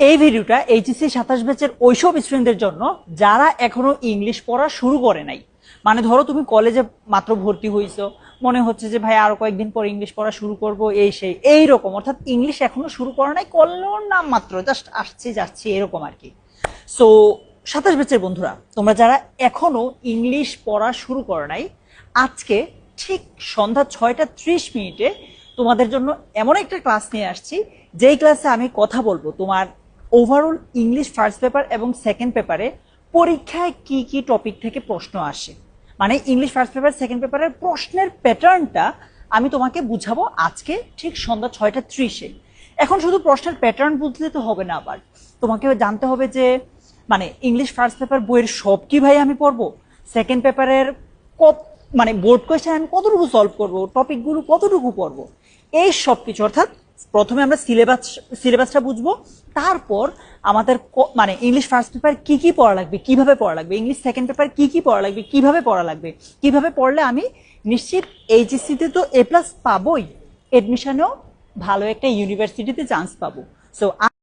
এই ভিডিওটা এইচএসসি সাতাশ ব্যাচের ওইসব স্টুডেন্টদের জন্য যারা এখনও ইংলিশ পড়া শুরু করে নাই। মানে ধরো তুমি কলেজে মাত্র ভর্তি হইছো, মনে হচ্ছে যে ভাই আরও কয়েকদিন পর ইংলিশ পড়া শুরু করব, এই সেই এই রকম অর্থাৎ ইংলিশ এখনও শুরু করা নাই, করলেও নাম মাত্র জাস্ট আসছে, যাচ্ছি, এরকম আর কি। সো সাতাশ ব্যাচের বন্ধুরা, তোমরা যারা এখনও ইংলিশ পড়া শুরু করো নাই, আজকে ঠিক সন্ধ্যা ছয়টা ত্রিশ মিনিটে তোমাদের জন্য এমন একটা ক্লাস নিয়ে আসছি, যেই ক্লাসে আমি কথা বলব তোমার ওভারঅল ইংলিশ ফার্স্ট পেপার এবং সেকেন্ড পেপারে পরীক্ষায় কি কি টপিক থেকে প্রশ্ন আসে। মানে ইংলিশ ফার্স্ট পেপার সেকেন্ড পেপারের প্রশ্নের প্যাটার্নটা আমি তোমাকে বুঝাবো আজকে ঠিক সন্ধ্যা ছয়টা ত্রিশে। এখন শুধু প্রশ্নের প্যাটার্ন বুঝলে তো হবে না আবার। তোমাকে জানতে হবে যে মানে ইংলিশ ফার্স্ট পেপার বইয়ের সব কি ভাই আমি পড়ব? সেকেন্ড পেপারের কত মানে বোর্ড কোয়েশ্চেন আমি কতটুকু সলভ করব? টপিকগুলো কতটুকু পড়ব? এই সব কিছু অর্থাৎ প্রথমে আমরা সিলেবাস সিলেবাসটা বুঝব, তারপর আমাদের মানে ইংলিশ ফার্স্ট পেপার কি কি পড়া লাগবে, কীভাবে পড়া লাগবে ইংলিশ সেকেন্ড পেপার কি কি পড়া লাগবে, কীভাবে পড়া লাগবে, কীভাবে পড়লে আমি নিশ্চিত এইচএসসিতে তো এ প্লাস পাবোই এডমিশনেও ভালো একটা ইউনিভার্সিটিতে চান্স পাবো। সো